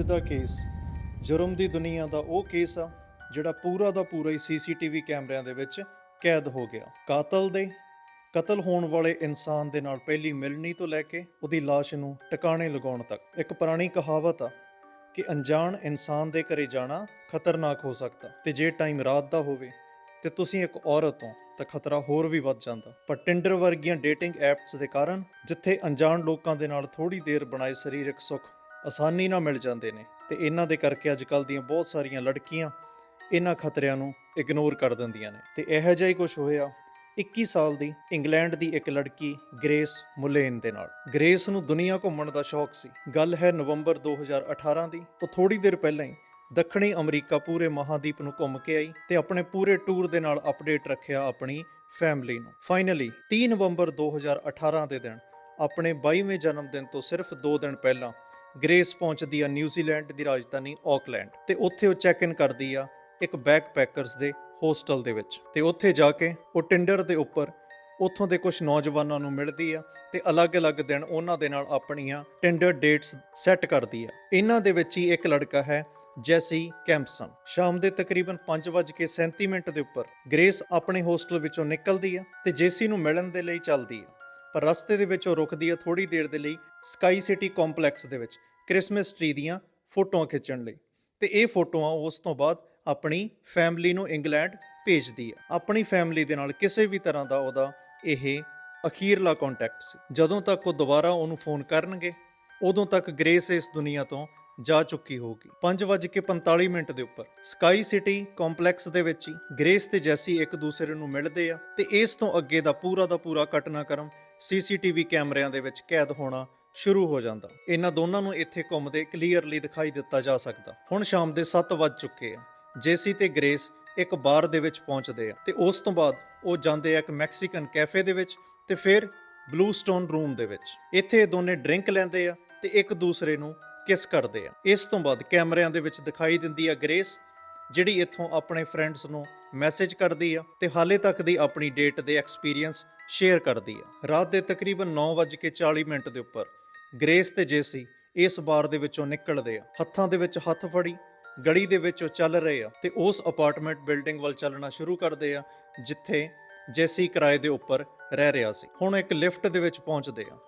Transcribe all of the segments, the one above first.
ਅੱਜ ਦਾ ਕੇਸ, ਜੁਰਮ ਦੀ ਦੁਨੀਆ ਦਾ ਉਹ ਕੇਸ ਆ, ਜਿਹੜਾ ਪੂਰਾ ਦਾ ਪੂਰਾ ਹੀ ਸੀਸੀਟੀਵੀ ਕੈਮਰਿਆਂ ਦੇ ਵਿੱਚ ਕੈਦ ਹੋ ਗਿਆ। ਕਾਤਲ ਦੇ ਕਤਲ ਹੋਣ ਵਾਲੇ ਇਨਸਾਨ ਦੇ ਨਾਲ ਪਹਿਲੀ ਮਿਲਣੀ ਤੋਂ ਲੈ ਕੇ ਉਹਦੀ ਲਾਸ਼ ਨੂੰ ਟਿਕਾਣੇ ਲਗਾਉਣ ਤੱਕ, ਇੱਕ ਪੁਰਾਣੀ ਕਹਾਵਤ ਆ ਕਿ ਅਣਜਾਣ ਇਨਸਾਨ ਦੇ ਘਰੇ ਜਾਣਾ ਖਤਰਨਾਕ ਹੋ ਸਕਦਾ, ਤੇ ਜੇ ਟਾਈਮ ਰਾਤ ਦਾ ਹੋਵੇ ਤੇ ਤੁਸੀਂ ਇੱਕ ਔਰਤ ਹੋ, ਤਾਂ ਖਤਰਾ ਹੋਰ ਵੀ ਵੱਧ ਜਾਂਦਾ। ਪਰ ਟਿੰਡਰ ਵਰਗੀਆਂ ਡੇਟਿੰਗ ਐਪਸ ਦੇ ਕਾਰਨ, ਜਿੱਥੇ ਅਣਜਾਣ ਲੋਕਾਂ ਦੇ ਨਾਲ ਥੋੜੀ ਦੇਰ ਬਣਾਏ ਸਰੀਰਕ ਸੁੱਖ ਆਸਾਨੀ ਨਾਲ ਮਿਲ ਜਾਂਦੇ ਨੇ ਤੇ ਇਹਨਾਂ ਦੇ ਕਰਕੇ ਅੱਜ ਕੱਲ ਦੀਆਂ ਬਹੁਤ ਸਾਰੀਆਂ ਲੜਕੀਆਂ ਇਹਨਾਂ ਖਤਰਿਆਂ ਨੂੰ ਇਗਨੋਰ ਕਰ ਦਿੰਦੀਆਂ ਨੇ। ਤੇ ਇਹੋ ਜਿਹਾ ਹੀ ਕੁਝ ਹੋਇਆ 21 ਸਾਲ ਦੀ ਇੰਗਲੈਂਡ ਦੀ ਇੱਕ ਲੜਕੀ ਗ੍ਰੇਸ ਮੁਲੇਨ ਦੇ ਨਾਲ। ਗ੍ਰੇਸ ਨੂੰ ਦੁਨੀਆ ਘੁੰਮਣ ਦਾ ਸ਼ੌਕ ਸੀ। ਗੱਲ ਹੈ ਨਵੰਬਰ 2018 ਦੀ। ਉਹ ਥੋੜੀ ਦੇਰ ਪਹਿਲਾਂ ਹੀ ਦੱਖਣੀ ਅਮਰੀਕਾ ਪੂਰੇ ਮਹਾਦੀਪ ਨੂੰ ਘੁੰਮ ਕੇ ਆਈ ਤੇ ਆਪਣੇ ਪੂਰੇ ਟੂਰ ਦੇ ਨਾਲ ਅਪਡੇਟ ਰੱਖਿਆ ਆਪਣੀ ਫੈਮਿਲੀ ਨੂੰ। ਫਾਈਨਲੀ 30 ਨਵੰਬਰ 2018 ਦੇ ਦਿਨ, ਆਪਣੇ 22ਵੇਂ ਜਨਮ ਦਿਨ ਤੋਂ ਸਿਰਫ 2 ਦਿਨ ਪਹਿਲਾਂ ਗ੍ਰੇਸ ਪਹੁੰਚਦੀ ਆ ਨਿਊਜ਼ੀਲੈਂਡ ਦੀ ਰਾਜਧਾਨੀ ਆਕਲੈਂਡ ਤੇ ਉੱਥੇ ਉਹ ਚੈੱਕ ਇਨ ਕਰਦੀ ਆ ਇੱਕ ਬੈਕਪੈਕਰਸ ਦੇ ਹੋਸਟਲ ਦੇ ਵਿੱਚ ਤੇ ਉੱਥੇ ਜਾ ਕੇ ਉਹ ਟਿੰਡਰ ਦੇ ਉੱਪਰ ਉੱਥੋਂ ਦੇ ਕੁਝ ਨੌਜਵਾਨਾਂ ਨੂੰ ਮਿਲਦੀ ਆ ਤੇ ਅਲੱਗ-ਅਲੱਗ ਦਿਨ ਉਹਨਾਂ ਦੇ ਨਾਲ ਆਪਣੀਆਂ ਟਿੰਡਰ ਡੇਟਸ ਸੈੱਟ ਕਰਦੀ ਆ। ਇਹਨਾਂ ਦੇ ਵਿੱਚ ਹੀ ਇੱਕ ਲੜਕਾ ਹੈ ਜੈਸੀ ਕੈਂਪਸਨ ਸ਼ਾਮ ਦੇ ਤਕਰੀਬਨ 5:37 ਮਿੰਟ ਦੇ ਉੱਪਰ ਗ੍ਰੇਸ ਆਪਣੇ ਹੋਸਟਲ ਵਿੱਚੋਂ ਨਿਕਲਦੀ ਆ ਤੇ ਜੇਸੀ ਨੂੰ ਮਿਲਣ ਦੇ ਲਈ ਚੱਲਦੀ ਆ। ਪਰ ਰਸਤੇ ਦੇ ਵਿੱਚ ਉਹ ਰੁਕਦੀ ਹੈ ਥੋੜੀ ਦੇਰ ਦੇ ਲਈ ਸਕਾਈ ਸਿਟੀ ਕੰਪਲੈਕਸ ਦੇ ਵਿੱਚ, ਕ੍ਰਿਸਮਸ ਟਰੀ ਦੀਆਂ ਫੋਟੋਆਂ ਖਿੱਚਣ ਲਈ। ਤੇ ਇਹ ਫੋਟੋਆਂ ਉਸ ਤੋਂ ਬਾਅਦ ਆਪਣੀ ਫੈਮਿਲੀ ਨੂੰ ਇੰਗਲੈਂਡ ਭੇਜਦੀ ਹੈ। ਆਪਣੀ ਫੈਮਿਲੀ ਦੇ ਨਾਲ ਕਿਸੇ ਵੀ ਤਰ੍ਹਾਂ ਦਾ ਉਹਦਾ ਇਹ ਅਖੀਰਲਾ ਕੰਟੈਕਟ ਸੀ। ਜਦੋਂ ਤੱਕ ਉਹ ਦੁਬਾਰਾ ਉਹਨੂੰ ਫੋਨ ਕਰਨਗੇ, ਉਦੋਂ ਤੱਕ ਗ੍ਰੇਸ ਇਸ ਦੁਨੀਆ ਤੋਂ ਜਾ ਚੁੱਕੀ ਹੋਊਗੀ। 5:45 ਮਿੰਟ ਦੇ ਉੱਪਰ ਸਕਾਈ ਸਿਟੀ ਕੰਪਲੈਕਸ ਦੇ ਵਿੱਚ ਹੀ ਗ੍ਰੇਸ ਤੇ ਜੈਸੀ ਇੱਕ ਦੂਸਰੇ ਨੂੰ ਮਿਲਦੇ ਆ ਤੇ ਇਸ ਤੋਂ ਅੱਗੇ ਦਾ ਪੂਰਾ ਦਾ ਪੂਰਾ ਘਟਨਾਕ੍ਰਮ ਸੀਸੀਟੀਵੀ ਕੈਮਰਿਆਂ ਦੇ ਵਿੱਚ ਕੈਦ ਹੋਣਾ ਸ਼ੁਰੂ ਹੋ ਜਾਂਦਾ। ਇਹਨਾਂ ਦੋਨਾਂ ਨੂੰ ਇੱਥੇ ਘੁੰਮਦੇ ਕਲੀਅਰਲੀ ਦਿਖਾਈ ਦਿੱਤਾ ਜਾ ਸਕਦਾ। ਹੁਣ ਸ਼ਾਮ ਦੇ 7 ਵੱਜ ਚੁੱਕੇ ਆ। ਜੇਸੀ ਤੇ ਗ੍ਰੇਸ ਇੱਕ ਬਾਰ ਦੇ ਵਿੱਚ ਪਹੁੰਚਦੇ ਆ ਤੇ ਉਸ ਤੋਂ ਬਾਅਦ ਉਹ ਜਾਂਦੇ ਆ ਇੱਕ ਮੈਕਸੀਕਨ ਕੈਫੇ ਦੇ ਵਿੱਚ ਤੇ ਫਿਰ ਬਲੂ ਸਟੋਨ ਰੂਮ ਦੇ ਵਿੱਚ। ਇੱਥੇ ਇਹ ਦੋਨੇ ਡਰਿੰਕ ਲੈਂਦੇ ਆ ਤੇ ਇੱਕ ਦੂਸਰੇ ਨੂੰ ਕਿਸ ਕਰਦੇ ਆ। ਇਸ ਤੋਂ ਬਾਅਦ ਕੈਮਰਿਆਂ ਦੇ ਵਿੱਚ ਦਿਖਾਈ ਦਿੰਦੀ ਆ ਗ੍ਰੇਸ, ਜਿਹੜੀ ਇੱਥੋਂ ਆਪਣੇ ਫਰੈਂਡਸ ਨੂੰ ਮੈਸੇਜ ਕਰਦੀ ਆ ਤੇ ਹਾਲੇ ਤੱਕ ਦੀ ਆਪਣੀ ਡੇਟ ਦੇ ਐਕਸਪੀਰੀਅੰਸ ਸ਼ੇਅਰ ਕਰਦੀ ਆ। ਰਾਤ ਦੇ ਤਕਰੀਬਨ 9:40 ਮਿੰਟ ਦੇ ਉੱਪਰ ਗ੍ਰੇਸ ਤੇ ਜੇਸੀ ਇਸ ਬਾਰ ਦੇ ਵਿੱਚੋਂ ਨਿਕਲਦੇ ਆ। ਹੱਥਾਂ ਦੇ ਵਿੱਚ ਹੱਥ ਫੜੀ, ਗਲੀ ਦੇ ਵਿੱਚ ਉਹ ਚੱਲ ਰਹੇ ਆ ਤੇ ਉਸ ਅਪਾਰਟਮੈਂਟ ਬਿਲਡਿੰਗ ਵੱਲ ਚੱਲਣਾ ਸ਼ੁਰੂ ਕਰਦੇ ਆ, ਜਿੱਥੇ ਜੇਸੀ ਕਿਰਾਏ ਦੇ ਉੱਪਰ ਰਹਿ ਰਿਹਾ ਸੀ। ਹੁਣ ਇੱਕ ਲਿਫਟ ਦੇ ਵਿੱਚ ਪਹੁੰਚਦੇ ਆ।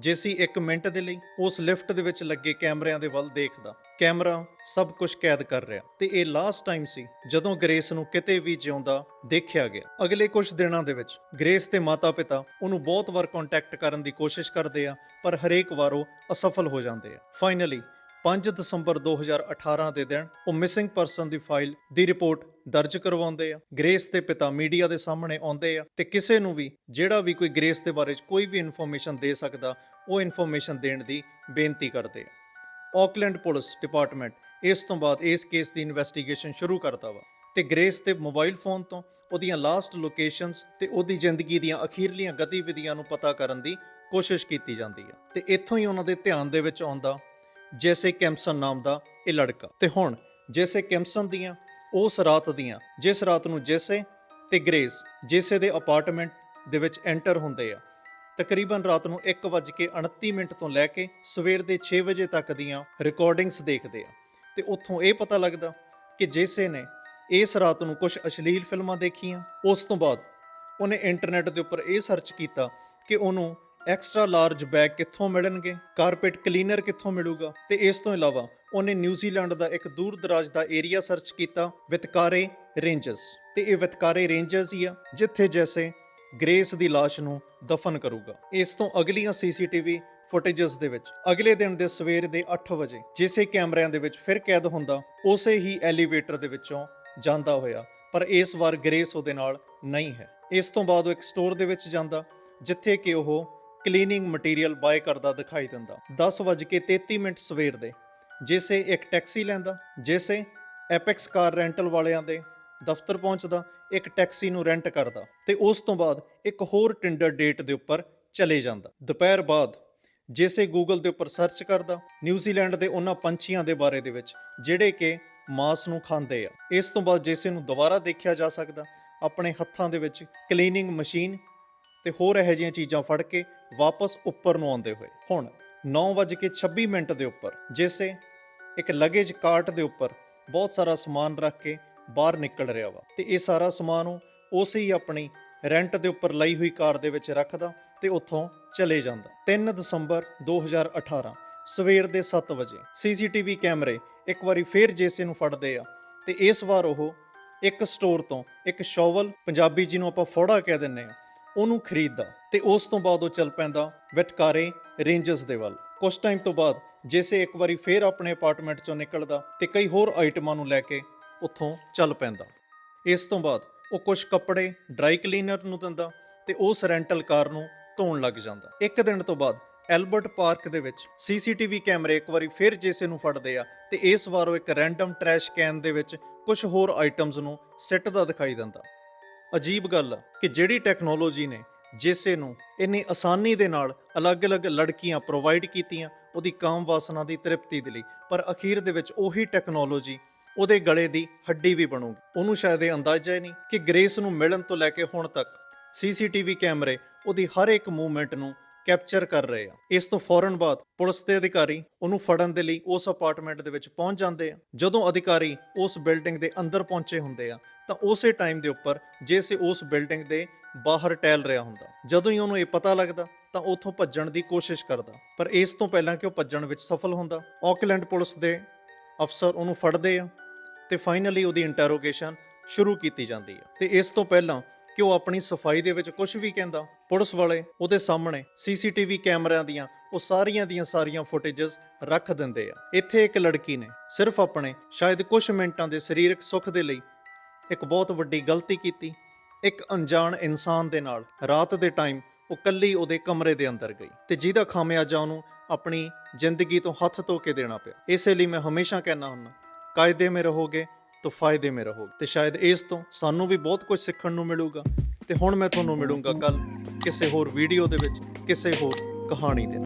ਜੇਸੀ 1 ਮਿੰਟ ਦੇ ਲਈ ਉਸ ਲਿਫਟ ਦੇ ਵਿੱਚ ਲੱਗੇ ਕੈਮਰਿਆਂ ਦੇ ਵੱਲ ਦੇਖਦਾ, ਕੈਮਰਾ ਸਭ ਕੁਝ ਕੈਦ ਕਰ ਰਿਹਾ ਤੇ ਇਹ ਲਾਸਟ ਟਾਈਮ ਸੀ ਜਦੋਂ ਗ੍ਰੇਸ ਨੂੰ ਕਿਤੇ ਵੀ ਜਿਉਂਦਾ ਦੇਖਿਆ ਗਿਆ। ਅਗਲੇ ਕੁਝ ਦਿਨਾਂ ਦੇ ਵਿੱਚ ਗ੍ਰੇਸ ਤੇ ਮਾਤਾ-ਪਿਤਾ ਉਹਨੂੰ ਬਹੁਤ ਵਾਰ ਕੰਟੈਕਟ ਕਰਨ ਦੀ ਕੋਸ਼ਿਸ਼ ਕਰਦੇ ਆ, ਪਰ ਹਰੇਕ ਵਾਰ ਉਹ ਅਸਫਲ ਹੋ ਜਾਂਦੇ ਆ। ਫਾਈਨਲੀ 5 ਦਸੰਬਰ 2018 ਦੇ ਦਿਨ ਉਹ ਮਿਸਿੰਗ ਪਰਸਨ ਦੀ ਫਾਈਲ ਦੀ ਰਿਪੋਰਟ ਦਰਜ ਕਰਵਾਉਂਦੇ ਆ। ਗ੍ਰੇਸ ਦੇ ਪਿਤਾ ਮੀਡੀਆ ਦੇ ਸਾਹਮਣੇ ਆਉਂਦੇ ਆ ਤੇ ਕਿਸੇ ਨੂੰ ਵੀ ਜਿਹੜਾ ਵੀ ਕੋਈ ਗ੍ਰੇਸ ਦੇ ਬਾਰੇ 'ਚ ਕੋਈ ਵੀ ਇਨਫੋਰਮੇਸ਼ਨ ਦੇ ਸਕਦਾ, ਉਹ ਇਨਫੋਰਮੇਸ਼ਨ ਦੇਣ ਦੀ ਬੇਨਤੀ ਕਰਦੇ ਆ। ਆਕਲੈਂਡ ਪੁਲਿਸ ਡਿਪਾਰਟਮੈਂਟ ਇਸ ਤੋਂ ਬਾਅਦ ਇਸ ਕੇਸ ਦੀ ਇਨਵੈਸਟੀਗੇਸ਼ਨ ਸ਼ੁਰੂ ਕਰਦਾ ਵਾ ਤੇ ਗ੍ਰੇਸ ਦੇ ਮੋਬਾਈਲ ਫੋਨ ਤੋਂ ਉਹਦੀਆਂ ਲਾਸਟ ਲੋਕੇਸ਼ਨਸ ਤੇ ਉਹਦੀ ਜ਼ਿੰਦਗੀ ਦੀਆਂ ਅਖੀਰਲੀਆਂ ਗਤੀਵਿਧੀਆਂ ਨੂੰ ਪਤਾ ਕਰਨ ਦੀ ਕੋਸ਼ਿਸ਼ ਕੀਤੀ ਜਾਂਦੀ ਆ। ਤੇ ਇੱਥੋਂ ਹੀ ਉਹਨਾਂ ਦੇ ਧਿਆਨ ਦੇ ਵਿੱਚ ਆਉਂਦਾ ਜੈਸੇ ਕੈਮਸਨ ਨਾਮ ਦਾ ਇਹ ਲੜਕਾ। ਤੇ ਹੁਣ ਜੈਸੇ ਕੈਮਸਨ ਦੀਆਂ, ਉਸ ਰਾਤ ਦੀਆਂ, ਜਿਸ ਰਾਤ ਨੂੰ ਜੈਸੇ ਤੇ ਗ੍ਰੇਸ, ਜੈਸੇ ਦੇ ਅਪਾਰਟਮੈਂਟ ਦੇ ਵਿੱਚ ਐਂਟਰ ਹੁੰਦੇ ਆ, ਤਕਰੀਬਨ ਰਾਤ ਨੂੰ 1:29 ਮਿੰਟ ਤੋਂ ਲੈ ਕੇ ਸਵੇਰ ਦੇ 6 ਵਜੇ ਤੱਕ ਦੀਆਂ ਰਿਕਾਰਡਿੰਗਸ ਦੇਖਦੇ ਆ। ਤੇ ਉੱਥੋਂ ਇਹ ਪਤਾ ਲੱਗਦਾ ਕਿ ਜੈਸੇ ਨੇ ਇਸ ਰਾਤ ਨੂੰ ਕੁਝ ਅਸ਼ਲੀਲ ਫਿਲਮਾਂ ਦੇਖੀਆਂ। ਉਸ ਤੋਂ ਬਾਅਦ ਉਹਨੇ ਇੰਟਰਨੈਟ ਦੇ ਉੱਪਰ ਇਹ ਸਰਚ ਕੀਤਾ ਕਿ ਉਹਨੂੰ ਐਕਸਟਰਾ ਲਾਰਜ ਬੈਗ ਕਿੱਥੋਂ ਮਿਲਣਗੇ? ਕਾਰਪੇਟ ਕਲੀਨਰ ਕਿੱਥੋਂ ਮਿਲੂਗਾ? ਤੇ ਇਸ ਤੋਂ ਇਲਾਵਾ ਉਹਨੇ ਨਿਊਜ਼ੀਲੈਂਡ ਦਾ ਇੱਕ ਦੂਰ ਦਰਾਜ ਦਾ ਏਰੀਆ ਸਰਚ ਕੀਤਾ, ਵਿਤਕਾਰੇ ਰੇਂਜਸ ਤੇ ਇਹ ਵਿਤਕਾਰੇ ਰੇਂਜਸ ਹੀ ਆ, ਜਿੱਥੇ ਜੈਸੇ ਗ੍ਰੇਸ ਦੀ ਲਾਸ਼ ਨੂੰ ਦਫਨ ਕਰੂਗਾ। ਇਸ ਤੋਂ ਅਗਲੀਆਂ ਸੀਸੀਟੀਵੀ ਫੁਟੇਜਸ ਦੇ ਵਿੱਚ, ਅਗਲੇ ਦਿਨ ਦੇ ਸਵੇਰ ਦੇ 8 ਵਜੇ, ਜਿਸੇ ਕੈਮਰਿਆਂ ਦੇ ਵਿੱਚ ਫਿਰ ਕੈਦ ਹੁੰਦਾ, ਉਸੇ ਹੀ ਐਲੀਵੇਟਰ ਦੇ ਵਿੱਚੋਂ ਜਾਂਦਾ ਹੋਇਆ। ਪਰ ਇਸ ਵਾਰ ਗ੍ਰੇਸ ਉਹਦੇ ਨਾਲ ਨਹੀਂ ਹੈ। ਇਸ ਤੋਂ ਬਾਅਦ ਉਹ ਇੱਕ ਸਟੋਰ ਦੇ ਵਿੱਚ ਜਾਂਦਾ, ਜਿੱਥੇ ਕਿ ਉਹ ਕਲੀਨਿੰਗ ਮਟੀਰੀਅਲ ਬਾਏ ਕਰਦਾ ਦਿਖਾਈ ਦਿੰਦਾ। 10:33 ਮਿੰਟ ਸਵੇਰ ਦੇ। ਜਿਸੇ ਇੱਕ ਟੈਕਸੀ ਲੈਂਦਾ, ਜਿਸੇ ਐਪੈਕਸ ਕਾਰ ਰੈਂਟਲ ਵਾਲਿਆਂ ਦੇ ਦਫ਼ਤਰ ਪਹੁੰਚਦਾ, ਇੱਕ ਟੈਕਸੀ ਨੂੰ ਰੈਂਟ ਕਰਦਾ ਤੇ ਉਸ ਤੋਂ ਬਾਅਦ ਇੱਕ ਹੋਰ ਟਿੰਡਰ ਡੇਟ ਦੇ ਉੱਪਰ ਚਲੇ ਜਾਂਦਾ। ਦੁਪਹਿਰ ਬਾਅਦ ਜਿਸੇ ਗੂਗਲ ਦੇ ਉੱਪਰ ਸਰਚ ਕਰਦਾ ਨਿਊਜ਼ੀਲੈਂਡ ਦੇ ਉਹਨਾਂ ਪੰਛੀਆਂ ਦੇ ਬਾਰੇ ਦੇ ਵਿੱਚ, ਜਿਹੜੇ ਕਿ ਮਾਸ ਨੂੰ ਖਾਂਦੇ ਆ। ਇਸ ਤੋਂ ਬਾਅਦ ਜਿਸੇ ਨੂੰ ਦੁਬਾਰਾ ਦੇਖਿਆ ਜਾ ਸਕਦਾ, ਆਪਣੇ ਹੱਥਾਂ ਦੇ ਵਿੱਚ ਕਲੀਨਿੰਗ ਮਸ਼ੀਨ ਤੇ ਹੋਰ ਇਹੋ ਜਿਹੀਆਂ ਚੀਜ਼ਾਂ ਫੜ ਕੇ ਵਾਪਸ ਉੱਪਰ ਨੂੰ ਆਉਂਦੇ ਹੋਏ। ਹੁਣ 9:26 ਮਿੰਟ ਦੇ ਉੱਪਰ, ਜਿਸੇ ਇੱਕ ਲਗੇਜ ਕਾਰਟ ਦੇ ਉੱਪਰ ਬਹੁਤ ਸਾਰਾ ਸਮਾਨ ਰੱਖ ਕੇ ਬਾਹਰ ਨਿਕਲ ਰਿਹਾ ਵਾ ਤੇ ਇਹ ਸਾਰਾ ਸਮਾਨ ਉਹ ਉਸੇ ਹੀ ਆਪਣੀ ਰੈਂਟ ਦੇ ਉੱਪਰ ਲਈ ਹੋਈ ਕਾਰ ਦੇ ਵਿੱਚ ਰੱਖਦਾ ਤੇ ਉੱਥੋਂ ਚਲੇ ਜਾਂਦਾ। 3 ਦਸੰਬਰ 2018 ਸਵੇਰ ਦੇ 7 ਵਜੇ ਸੀਸੀਟੀਵੀ ਕੈਮਰੇ ਇੱਕ ਵਾਰੀ ਫੇਰ ਜੇਸੇ ਨੂੰ ਫੜਦੇ ਆ ਤੇ ਇਸ ਵਾਰ ਉਹ ਇੱਕ ਸਟੋਰ ਤੋਂ ਇੱਕ ਸ਼ੋਵਲ ਪੰਜਾਬੀ ਜਿਹਨੂੰ ਆਪਾਂ ਫੋੜਾ ਕਹਿ ਦਿੰਨੇ ਆ ਉਹਨੂੰ ਖਰੀਦਦਾ ਤੇ ਉਸ ਤੋਂ ਬਾਅਦ ਉਹ ਚੱਲ ਪੈਂਦਾ ਵਟਕਾਰੇ ਰੇਂਜਸ ਦੇ ਵੱਲ। ਕੁਝ ਟਾਈਮ ਤੋਂ ਬਾਅਦ ਜੇਸੇ ਇੱਕ ਵਾਰੀ ਫੇਰ ਆਪਣੇ ਅਪਾਰਟਮੈਂਟ ਚੋਂ ਨਿਕਲਦਾ ਤੇ ਕਈ ਹੋਰ ਆਈਟਮਾਂ ਨੂੰ ਲੈ ਕੇ ਉੱਥੋਂ ਚੱਲ ਪੈਂਦਾ। ਇਸ ਤੋਂ ਬਾਅਦ ਉਹ ਕੁਝ ਕੱਪੜੇ ਡਰਾਈ ਕਲੀਨਰ ਨੂੰ ਦਿੰਦਾ ਤੇ ਉਸ ਰੈਂਟਲ ਕਾਰ ਨੂੰ ਧੋਣ ਲੱਗ ਜਾਂਦਾ। ਇੱਕ ਦਿਨ ਤੋਂ ਬਾਅਦ ਐਲਬਰਟ ਪਾਰਕ ਦੇ ਵਿੱਚ ਸੀਸੀਟੀਵੀ ਕੈਮਰੇ ਇੱਕ ਵਾਰੀ ਫਿਰ ਜੇਸੇ ਨੂੰ ਫੜਦੇ ਆ ਤੇ ਇਸ ਵਾਰ ਉਹ ਇੱਕ ਰੈਂਡਮ ਟਰੈਸ਼ ਕੈਨ ਦੇ ਵਿੱਚ ਕੁਝ ਹੋਰ ਆਈਟਮਸ ਨੂੰ ਸਿੱਟਦਾ ਦਿਖਾਈ ਦਿੰਦਾ। ਅਜੀਬ ਗੱਲ ਆ ਕਿ ਜਿਹੜੀ ਟੈਕਨੋਲੋਜੀ ਨੇ ਜੇਸੇ ਨੂੰ ਇੰਨੀ ਆਸਾਨੀ ਦੇ ਨਾਲ ਅਲੱਗ-ਅਲੱਗ ਲੜਕੀਆਂ ਪ੍ਰੋਵਾਈਡ ਕੀਤੀਆਂ, ਉਹਦੀ ਕਾਮ ਵਾਸਨਾ ਦੀ ਤ੍ਰਿਪਤੀ ਦੇ ਲਈ, ਪਰ ਅਖੀਰ ਦੇ ਵਿੱਚ ਉਹੀ ਟੈਕਨੋਲੋਜੀ ਉਹਦੇ ਗਲੇ ਦੀ ਹੱਡੀ ਵੀ ਬਣੂਗੀ। ਉਹਨੂੰ ਸ਼ਾਇਦ ਇਹ ਅੰਦਾਜ਼ਾ ਹੀ ਨਹੀਂ ਕਿ ਗ੍ਰੇਸ ਨੂੰ ਮਿਲਣ ਤੋਂ ਲੈ ਕੇ ਹੁਣ ਤੱਕ ਸੀਸੀਟੀਵੀ ਕੈਮਰੇ ਉਹਦੀ ਹਰ ਇੱਕ ਮੂਵਮੈਂਟ ਨੂੰ ਕੈਪਚਰ ਕਰ ਰਹੇ ਆ। ਇਸ ਤੋਂ ਫੌਰਨ ਬਾਅਦ ਪੁਲਿਸ ਦੇ ਅਧਿਕਾਰੀ ਉਹਨੂੰ ਫੜਨ ਦੇ ਲਈ ਉਸ ਅਪਾਰਟਮੈਂਟ ਦੇ ਵਿੱਚ ਪਹੁੰਚ ਜਾਂਦੇ ਆ। ਜਦੋਂ ਅਧਿਕਾਰੀ ਉਸ ਬਿਲਡਿੰਗ ਦੇ ਅੰਦਰ ਪਹੁੰਚੇ ਹੁੰਦੇ ਆ, ਤਾਂ ਉਸੇ ਟਾਈਮ ਦੇ ਉੱਪਰ ਜੇਸੇ ਉਸ ਬਿਲਡਿੰਗ ਦੇ ਬਾਹਰ ਟਹਿਲ ਰਿਹਾ ਹੁੰਦਾ। ਜਦੋਂ ਹੀ ਉਹਨੂੰ ਇਹ ਪਤਾ ਲੱਗਦਾ, ਤਾਂ ਉੱਥੋਂ ਭੱਜਣ ਦੀ ਕੋਸ਼ਿਸ਼ ਕਰਦਾ। ਪਰ ਇਸ ਤੋਂ ਪਹਿਲਾਂ ਕਿ ਉਹ ਭੱਜਣ ਵਿੱਚ ਸਫਲ ਹੁੰਦਾ ਆਕਲੈਂਡ ਪੁਲਿਸ ਦੇ ਅਫਸਰ ਉਹਨੂੰ ਫੜਦੇ ਆ ਤੇ ਫਾਈਨਲੀ ਉਹਦੀ ਇੰਟਰੋਗੇਸ਼ਨ ਸ਼ੁਰੂ ਕੀਤੀ ਜਾਂਦੀ ਹੈ ਤੇ ਇਸ ਤੋਂ ਪਹਿਲਾਂ ਕਿ ਉਹ ਆਪਣੀ ਸਫ਼ਾਈ ਦੇ ਵਿੱਚ ਕੁਝ ਵੀ ਕਹਿੰਦਾ, ਪੁਲਿਸ ਵਾਲੇ ਉਹਦੇ ਸਾਹਮਣੇ ਸੀਸੀਟੀਵੀ ਕੈਮਰਿਆਂ ਦੀਆਂ, ਉਹ ਸਾਰੀਆਂ ਦੀਆਂ ਸਾਰੀਆਂ ਫੁਟੇजेस ਰੱਖ ਦਿੰਦੇ ਆ। ਇੱਥੇ ਇੱਕ ਲੜਕੀ ਨੇ ਸਿਰਫ ਆਪਣੇ ਸ਼ਾਇਦ ਕੁਝ ਮਿੰਟਾਂ ਦੇ ਸਰੀਰਕ ਸੁੱਖ ਦੇ ਲਈ ਇੱਕ ਬਹੁਤ ਵੱਡੀ ਗਲਤੀ ਕੀਤੀ। ਇੱਕ ਅਣਜਾਣ ਇਨਸਾਨ ਦੇ ਨਾਲ ਰਾਤ ਦੇ ਟਾਈਮ ਉਹ ਕੱਲੀ ਉਹਦੇ ਕਮਰੇ ਦੇ ਅੰਦਰ ਗਈ ਤੇ ਜਿਹਦਾ ਖਾਮਿਆਜਾ ਉਹਨੂੰ ਆਪਣੀ ਜ਼ਿੰਦਗੀ ਤੋਂ ਹੱਥ ਧੋ ਕੇ ਦੇਣਾ ਪਿਆ। ਇਸੇ ਲਈ ਮੈਂ ਹਮੇਸ਼ਾ ਕਹਿਣਾ ਹੁੰਦਾ, ਕਾਇਦੇ ਮੇ ਰਹੋਗੇ? ਤਾਂ ਫਾਇਦੇ ਮੇ ਰਹੋਗੇ। ਤੇ ਸ਼ਾਇਦ ਇਸ ਤੋਂ ਸਾਨੂੰ ਵੀ ਬਹੁਤ ਕੁਝ ਸਿੱਖਣ ਨੂੰ ਮਿਲੂਗਾ। ਤੇ ਹੁਣ ਮੈਂ ਤੁਹਾਨੂੰ ਮਿਲੂੰਗਾ ਕੱਲ ਕਿਸੇ ਹੋਰ ਵੀਡੀਓ ਦੇ ਵਿੱਚ, ਕਿਸੇ ਹੋਰ ਕਹਾਣੀ ਦੇ